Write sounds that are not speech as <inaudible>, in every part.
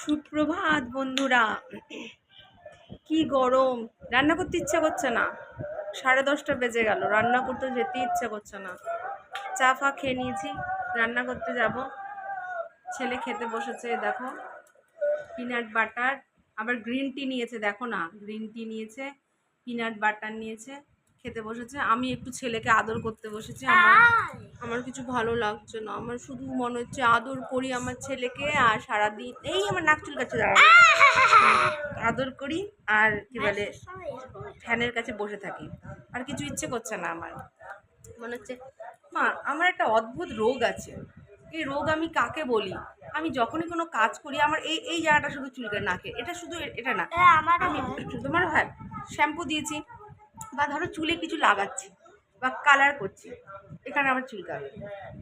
সুপ্রভাত বন্ধুরা। কি গরম। রান্না করতে ইচ্ছা করছে না। সাড়ে দশটা বেজে গেল। রান্না করতে যেতে ইচ্ছা করছে না। চা ফা খেয়ে নিয়েছি। রান্না করতে যাব। ছেলে খেতে বসেছে, দেখো। Peanut butter. আবার গ্রিন টি নিয়েছে, দেখো না। গ্রিন টি নিয়েছে, পিনাট বাটার নিয়েছে। খেতে বসেছে আমি একটু ছেলেকে আদর করতে বসেছি আমার আমার কিছু ভালো লাগছে না আমার শুধু মনে হচ্ছে আদর করি আমার ছেলেকে আর সারাদিন এই আমার নাক কাছে আদর করি আর কি বলে ফ্যানের কাছে বসে থাকি আর কিছু ইচ্ছে করছে না আমার। মনে হচ্ছে মা আমার একটা অদ্ভুত রোগ আছে এই রোগ আমি কাকে বলি? আমি যখনই কোনো কাজ করি আমার এই এই জায়গাটা শুধু চুলকে নাকে এটা শুধু এটা না। আমি তোমার হয়? শ্যাম্পু দিয়েছি বা ধরো চুলে কিছু লাগাচ্ছি বা কালার করছি এখানে আমার চুলকাবে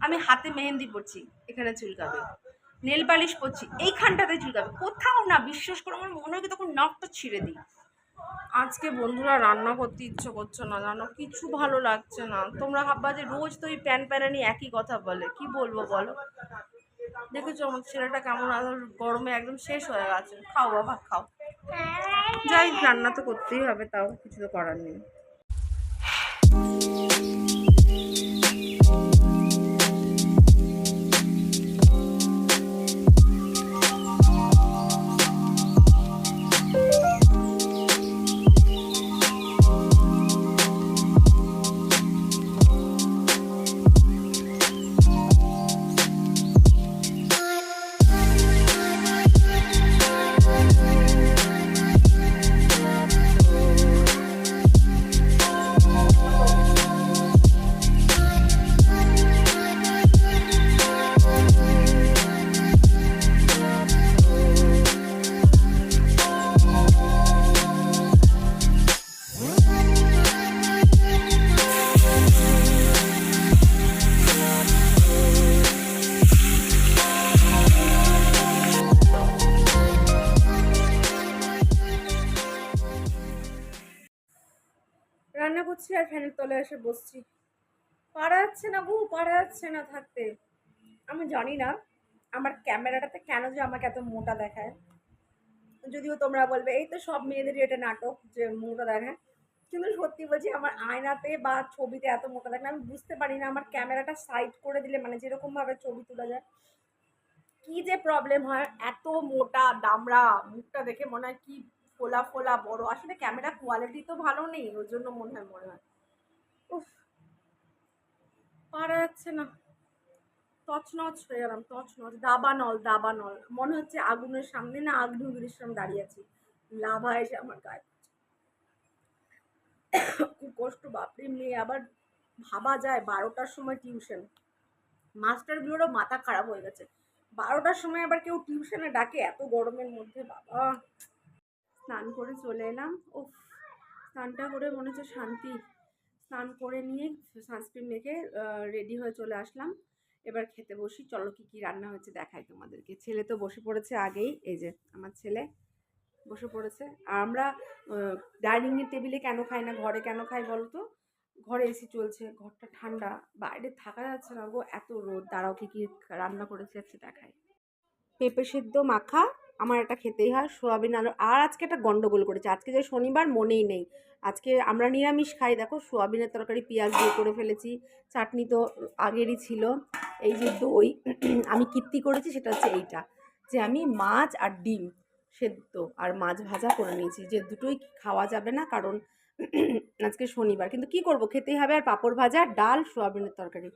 আমি হাতে মেহেন্দি পরছি এখানে চুলকাবে নেল পালিশ করছি এইখানটাতে চুলকাবে কোথাও না বিশ্বাস করে আমার মনে হয় তখন নখটা ছিঁড়ে দিই। আজকে বন্ধুরা রান্না করতে ইচ্ছে করছে না জানো? কিছু ভালো লাগছে না। তোমরা ভাববা যে রোজ তো ওই প্যান প্যারানি একই কথা বলে কি বলব বলো? দেখেছ আমার ছেলেটা কেমন? আদর গরমে একদম শেষ হয়ে গেছে। খাও বাবা খাও। যাই রান্না তো করতেই হবে তাও কিছু তো করার নেই। করছি আর ফ্যানের তলে এসে বসছি। পারা যাচ্ছে না বউ, পারা যাচ্ছে না থাকতে। আমি জানি না আমার ক্যামেরাটাতে কেন যে আমাকে এত মোটা দেখায়। যদিও তোমরা বলবে, এই তো সব মেয়েদেরই এটা নাটক যে মোটা দেখায়। কিন্তু সত্যি বলছি, আমার আয়নাতে বা ছবিতে এত মোটা দেখে আমি বুঝতে পারি না আমার ক্যামেরাটা সাইড করে দিলে মানে যেরকমভাবে ছবি তোলা যায়। কি যে প্রবলেম হয়, এত মোটা, দামড়া, মুখটা দেখে মনে হয় কি ফোলা ফোলা, বড়। আসলে ক্যামেরা কোয়ালিটি তো ভালো নেই, ওর জন্য মনে হয় মনে হয়। উফ, পারা যাচ্ছে না। তছনছ হয়ে গেলাম, তছনছ। দাবানল দাবানল। মনে হচ্ছে আগুনের সামনে না আগ্নেয়গিরির সামনে দাঁড়িয়ে আছি। লাভা এসে আমার গায়ে। খুব কষ্ট, বাপরে মেয়ে। আবার ভাবা যায়, বারোটার সময় টিউশন। মাস্টারগুলোরও মাথা খারাপ হয়ে গেছে। বারোটার সময় আবার কেউ টিউশনে ডাকে, এত গরমের মধ্যে, বাবা। স্নান করে চলে এলাম। ও স্নানটা করে মনে হচ্ছে শান্তি। স্নান করে নিয়ে সানস্ক্রিন মেখে রেডি হয়ে চলে আসলাম। এবার খেতে বসি। চলো কি, কী রান্না হয়েছে দেখাই তোমাদেরকে। ছেলে তো বসে পড়েছে আগেই, এই যে আমার ছেলে বসে পড়েছে। আর আমরা ডাইনিংয়ের টেবিলে কেন খাই না, ঘরে কেন খাই বলো তো? ঘরে এসি চলছে, ঘরটা ঠান্ডা, বাইরে থাকা যাচ্ছে না গো, এত রোদ। দাঁড়াও কি, কী রান্না করেছে হচ্ছে দেখাই। পেঁপে সেদ্ধ, মাখা আমার এটা খেতেই হয়, সোয়াবিন আলু। আর আজকে একটা গন্ডগোল করেছে। আজকে যে শনিবার মনেই নেই। আজকে আমরা নিরামিষ খাই। দেখো, সোয়াবিনের তরকারি, পেঁয়াজ দিয়ে করে ফেলেছি। চাটনি তো আগেরই ছিল। এই যে দই, <clears throat> আমি কীর্তি করেছি, সেটা হচ্ছে এইটা। যে আমি মাছ আর ডিম সেদ্ধ আর মাছ ভাজা করে নিয়েছি। যে দুটোই খাওয়া যাবে না, কারণ <clears throat> আজকে শনিবার। কিন্তু কি করব? খেতেই হবে আর পাঁপড় ভাজা, ডাল, সোয়াবিনের তরকারি।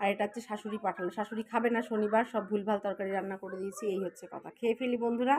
আর এটা হচ্ছে শাশুড়ি পাঠালো। শাশুড়ি খাবে না শনিবার, সব ভুলভাল তরকারি রান্না করে দিয়েছি, এই হচ্ছে কথা। খেয়ে ফেলি বন্ধুরা।